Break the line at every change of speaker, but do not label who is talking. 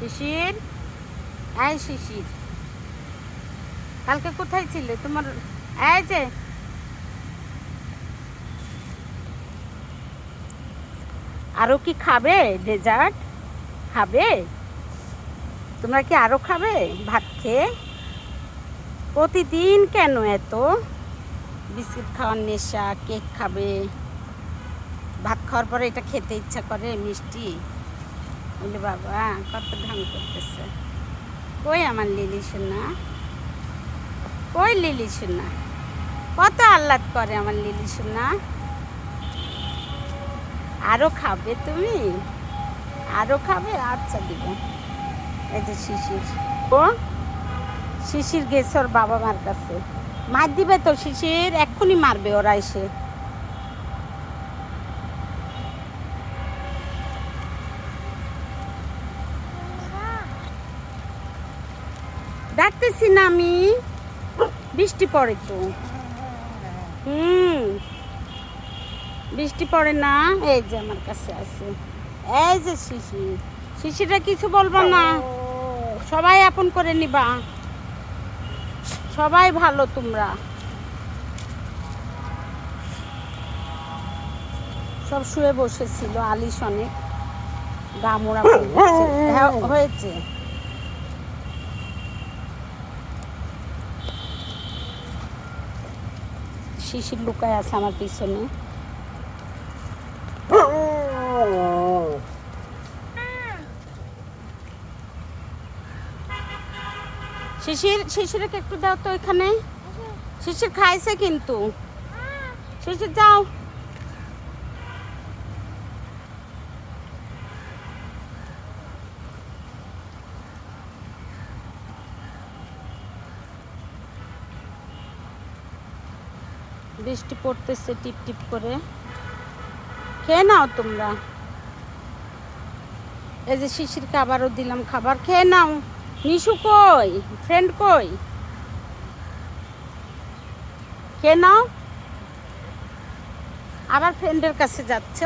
শিশির। এই শিশির। কালকে কোথায় ছিলে? তোমার এই যে। আরও কি খাবে? ডেজার্ট? খাবে? তোমরা কি আরও খাবে? ভাত খেয়ে? প্রতিদিন কেন এত? বিস্কিট খাওয়ার নেশা, কেক খাবে। ভাত খাওয়ার পরে এটা খেতে ইচ্ছা করে, মিষ্টি। বলে, বাবা, কত ঢং করতেছে। কই আমার লিলি সোনা? কই লিলি সোনা? কত আহ্লাদ করে আমার লিলি সোনা? আরও খাবে তুমি? আরও খাবে? আচ্ছা দিব। এই যে শিশির। ও, শিশির গেছে ওর বাবা মার কাছে। মার দিবে তো শিশির? এক্ষুনি মারবে ওরা এসে। ডাকতেছি না আমি। বৃষ্টি পড়ে তো। হুম। বৃষ্টি পড়ে না? এই যে আমার কাছে আছে। এই যে শিশির শিশিরা কিছু বলব না। সবাই আপন করে নিবা। সবাই ভালো তোমরা। সব শুয়ে বসেছিল আলিশ অনেক। গা মোড়া হ্যাঁ, হয়েছে। শিশির লুকায় আছে আমার পিছনে। শিশির, শিশিরকে একটু দাও তো এখানে শিশির খাইছে কিন্তু। শিশির, যাও। বৃষ্টি পড়তেছে, টিপ টিপ করে। খেয়ে নাও তোমরা। এই যে শিশির খাবারও দিলাম খাবার, খেয়ে নাও। নিশু কই? ফ্রেন্ড কই? খেয়ে নাও। আবার ফ্রেন্ডের কাছে যাচ্ছ?